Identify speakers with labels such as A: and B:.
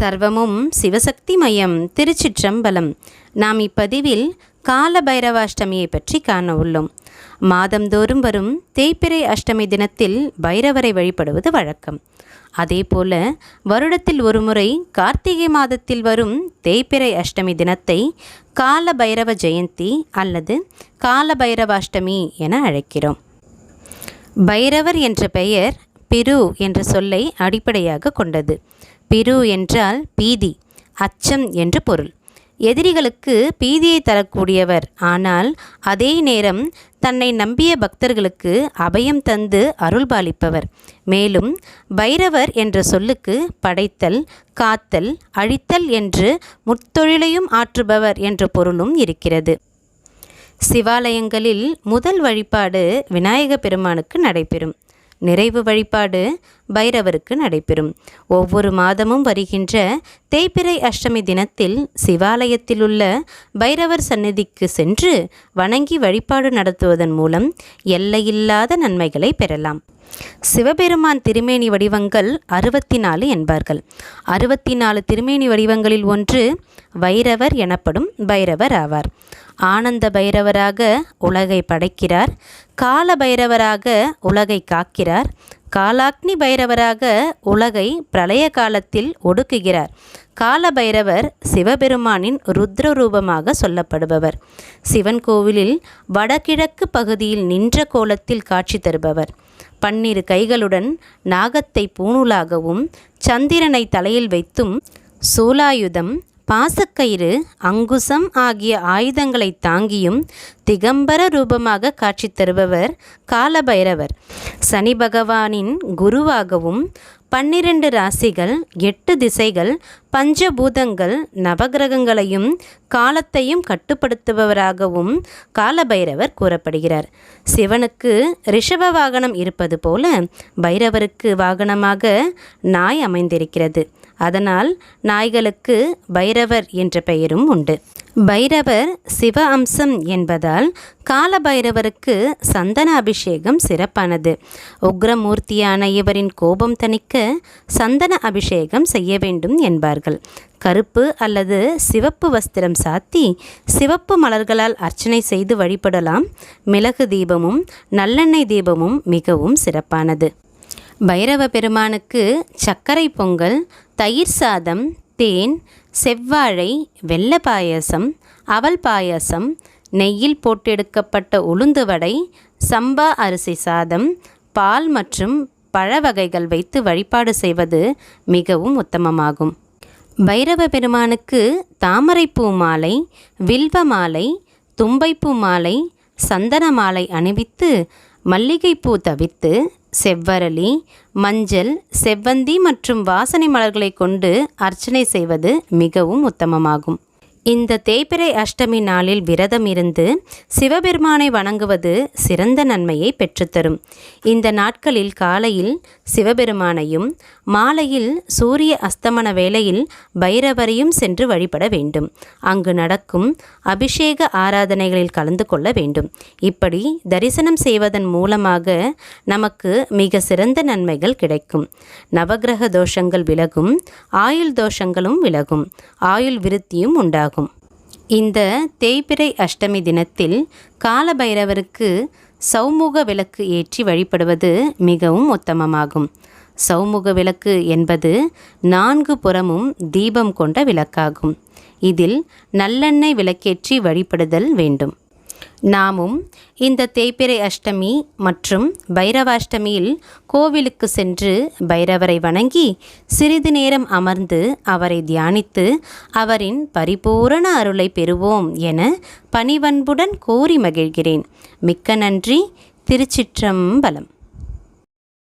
A: சர்வமும் சிவசக்தி மயம் திருச்சிற்றம்பலம். நாம் இப்பதிவில் கால பைரவாஷ்டமியை பற்றி காண உள்ளோம். மாதந்தோறும் வரும் தேய்பிறை அஷ்டமி தினத்தில் பைரவரை வழிபடுவது வழக்கம். அதேபோல வருடத்தில் ஒருமுறை கார்த்திகை மாதத்தில் வரும் தேய்பிறை அஷ்டமி தினத்தை கால பைரவ ஜெயந்தி அல்லது கால பைரவாஷ்டமி என அழைக்கிறோம். பைரவர் என்ற பெயர் பிரு என்ற சொல்லை அடிப்படையாக கொண்டது. பிரு என்றால் பீதி அச்சம் என்று பொருள். எதிரிகளுக்கு பீதியை தரக்கூடியவர் ஆனால் அதே நேரம் தன்னை நம்பிய பக்தர்களுக்கு அபயம் தந்து அருள்பாலிப்பவர். மேலும் பைரவர் என்ற சொல்லுக்கு படைத்தல் காத்தல் அழித்தல் என்று முத்தொழிலையும் ஆற்றுபவர் என்ற பொருளும் இருக்கிறது. சிவாலயங்களில் முதல் வழிபாடு விநாயக பெருமானுக்கு நடைபெறும். நிறைவு வழிபாடு பைரவருக்கு நடைபெறும். ஒவ்வொரு மாதமும் வருகின்ற தேய்பிறை அஷ்டமி தினத்தில் சிவாலயத்தில் உள்ள பைரவர் சந்நிதிக்கு சென்று வணங்கி வழிபாடு நடத்துவதன் மூலம் எல்லையில்லாத நன்மைகளை பெறலாம். சிவபெருமான் திருமேனி வடிவங்கள் அறுபத்தி நாலு என்பார்கள். அறுபத்தி நாலு திருமேனி வடிவங்களில் ஒன்று வைரவர் எனப்படும் பைரவர் ஆவார். ஆனந்த பைரவராக உலகை படைக்கிறார். கால பைரவராக உலகை காக்கிறார். காலாக்னி பைரவராக உலகை பிரளய காலத்தில் ஒடுக்குகிறார். காலபைரவர் சிவபெருமானின் ருத்ர ரூபமாக சொல்லப்படுபவர். சிவன் கோவிலில் வடகிழக்கு பகுதியில் நின்ற கோலத்தில் காட்சி தருபவர். பன்னிரு கைகளுடன் நாகத்தை பூணூலாகவும் சந்திரனை தலையில் வைத்தும் சூலாயுதம் பாசக்கயிறு அங்குசம் ஆகிய ஆயுதங்களை தாங்கியும் திகம்பர ரூபமாக காட்சி தருபவர் காலபைரவர். சனி பகவானின் குருவாகவும் பன்னிரண்டு ராசிகள் எட்டு திசைகள் பஞ்சபூதங்கள் நவகிரகங்களையும் காலத்தையும் கட்டுப்படுத்துபவராகவும் காலபைரவர் கூறப்படுகிறார். சிவனுக்கு ரிஷப வாகனம் இருப்பது போல பைரவருக்கு வாகனமாக நாய் அமைந்திருக்கிறது. அதனால் நாய்களுக்கு பைரவர் என்ற பெயரும் உண்டு. பைரவர் சிவ அம்சம் என்பதால் கால பைரவருக்கு சந்தன அபிஷேகம் சிறப்பானது. உக்ரமூர்த்தியான இவரின் கோபம் தணிக்க சந்தன அபிஷேகம் செய்ய வேண்டும் என்பார்கள். கருப்பு அல்லது சிவப்பு வஸ்திரம் சாத்தி சிவப்பு மலர்களால் அர்ச்சனை செய்து வழிபடலாம். மிளகு தீபமும் நல்லெண்ணெய் தீபமும் மிகவும் சிறப்பானது. பைரவ பெருமானுக்கு சர்க்கரை பொங்கல் தயிர் சாதம் தேன் செவ்வாழை வெள்ள பாயசம் அவல் பாயசம் நெய்யில் போட்டெடுக்கப்பட்ட உளுந்து வடை சம்பா அரிசி சாதம் பால் மற்றும் பழ வகைகள் வைத்து வழிபாடு செய்வது மிகவும் உத்தமமாகும். பைரவ பெருமானுக்கு தாமரைப்பூ மாலை வில்வ மாலை தும்பைப்பூ மாலை சந்தன மாலை அணிவித்து மல்லிகைப்பூ தவிர்த்து செவ்வரளி மஞ்சள் செவ்வந்தி மற்றும் வாசனை மலர்களை கொண்டு அர்ச்சனை செய்வது மிகவும் உத்தமமாகும். இந்த தேய்பிறை அஷ்டமி நாளில் விரதம் இருந்து சிவபெருமானை வணங்குவது சிறந்த நன்மையை பெற்றுத்தரும். இந்த நாட்களில் காலையில் சிவபெருமானையும் மாலையில் சூரிய அஸ்தமன வேளையில் பைரவரையும் சென்று வழிபட வேண்டும். அங்கு நடக்கும் அபிஷேக ஆராதனைகளில் கலந்து கொள்ள வேண்டும். இப்படி தரிசனம் செய்வதன் மூலமாக நமக்கு மிக சிறந்த நன்மைகள் கிடைக்கும். நவகிரக தோஷங்கள் விலகும் ஆயுள் தோஷங்களும் விலகும் ஆயுள் விருத்தியும் உண்டாகும். இந்த தேய்பிறை அஷ்டமி தினத்தில் காலபைரவருக்கு சௌமுக விளக்கு ஏற்றி வழிபடுவது மிகவும் உத்தமமாகும். சௌமுக விளக்கு என்பது நான்கு புறமும் தீபம் கொண்ட விளக்காகும். இதில் நல்லெண்ணெய் விளக்கேற்றி வழிபடுதல் வேண்டும். நாமும் இந்த தேய்பிறை அஷ்டமி மற்றும் பைரவாஷ்டமியில் கோவிலுக்கு சென்று பைரவரை வணங்கி சிறிது நேரம் அமர்ந்து அவரை தியானித்து அவரின் பரிபூரண அருளை பெறுவோம் என பணிவன்புடன் கோரி மகிழ்கிறேன். மிக்க நன்றி. திருச்சிற்றம்பலம்.